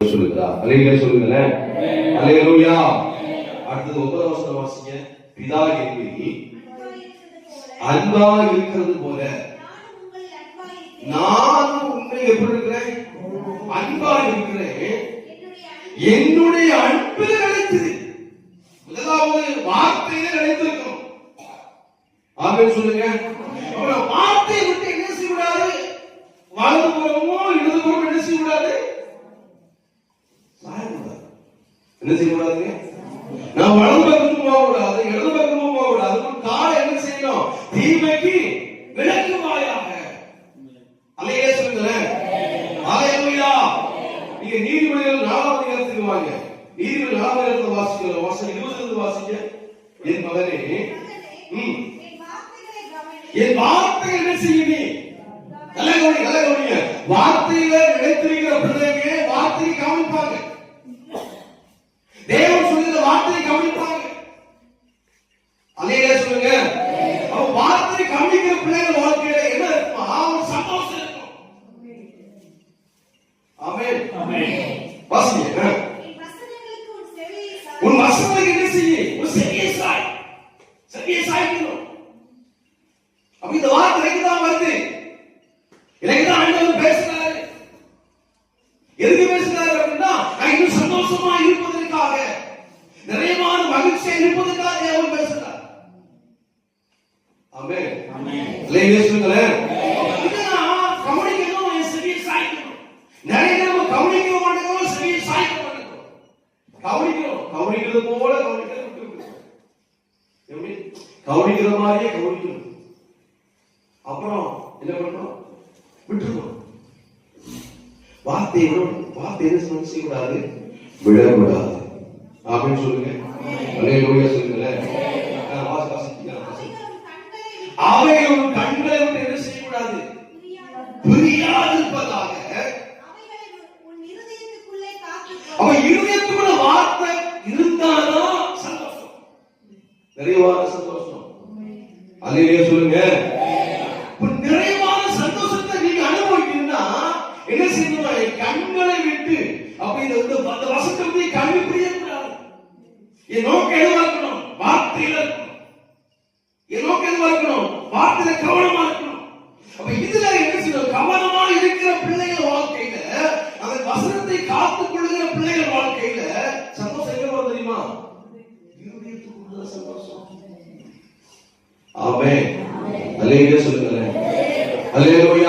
சொல்லுங்களா அலையிலே சொல்லுங்களேன் அலையலூயா அடுத்தது ஒன்பதாம் வசனம் வாசிங்க. பிதா என்னில் அன்பா இருக்கிறது போல நான் உண்மை எப்படி இருக்கிறேன்? அன்பா இருக்கிறேன். என்னுடைய அன்பு கிடைத்தது முதலாவது வார்த்தையில கிடைத்திருக்கணும் சொல்லுங்க. அப்புறம் வார்த்தையை விட்டு என்ன புறமோ என்ன செய்யக்கூடாது சாயக்கூடாது என்ன செய்யக்கூடாதுங்க நான் வலது பக்கமும் போகக்கூடாது இடது பக்கமும் போகக்கூடாது காலை என்ன செய்யணும்? தீமைக்கு விளக்குவாயாக அலையே சொல்லுங்களேன். அலையா நீங்க நீதிமொழிகள் நாலாம் அதிகாரத்துக்கு வாங்க. நீதிபதி நாலாவது இடத்துல வாசிக்கிறோம். வாசம் இருபது இருந்து வாசிக்க என் மகனே என் வார்த்தை என்ன செய்யுமே நல்ல கவனி நல்ல கவனிங்க. வார்த்தையில நினைத்திருக்கிற பிள்ளைங்க வார்த்தையை கவனிப்பாங்க தேவன் சொல்லுகிற வார்த்தையை கவனிப்பாங்க அலையில சொல்லுங்க அவன் வார்த்தையை கவனிக்கிற பிள்ளைங்க வாழ்க்கையில என்ன இருக்குமா அவன் சந்தோஷம் இருக்கும் ஆமென் வாசிங்க. உன் என்ன செய்ய? ஒரு செவியை சாய். செவியை சாய்க்கணும். அப்ப இந்த வார்த்தை எனக்கு தான் வருது. எனக்கு தான் ஆண்டவர் பேசுறாரு எதுக்கு பேசுறாரு அப்படின்னா நான் இன்னும் சந்தோஷமா இருப்பதற்காக நிறைவான மகிழ்ச்சியா இருப்பதற்காக தேவன் பேசுறார் ஆமென். இல்லைங்களே கவனிக்கணும் கவனிக்கிறது போல கவனிக்கிறது விட்டு விட்டுருக்கோம். எப்படி கவனிக்கிற மாதிரியே கவனிக்கணும் அப்புறம் என்ன பண்ணணும் விட்டுருக்கணும் வார்த்தை வார்த்தை என்ன சொல்லி செய்யக்கூடாது விடக்கூடாது அப்படின்னு சொல்லுங்க அல்லேலூயா சொல்லுங்களேன் அவைகளும் கண்களை என்ன செய்யக்கூடாது பிரியாதிருப்பதாக அவன் இருதயத்துக்குள்ள வார்த்தை இருந்தாதான் சந்தோஷம். நிறைவான சந்தோஷம். அதையே சொல்லுங்க. நிறைவான சந்தோஷத்தை நீங்க அனுபவிக்கணும்னா என்ன செய்யணும்? என் கண்களை விட்டு அப்ப இந்த இந்த அந்த வசத்தை வந்து என் கண்ணு பிரியக்கூடாது என் நோக்கம் எதுவா இருக்கணும்? வார்த்தையில இருக்கணும். என் நோக்கம் எதுவா இருக்கணும்? வார்த்தையில கவனமா இருக்கணும். ஆமென் அல்லேலூயா சொல்லுங்களேன் அல்லேலூயா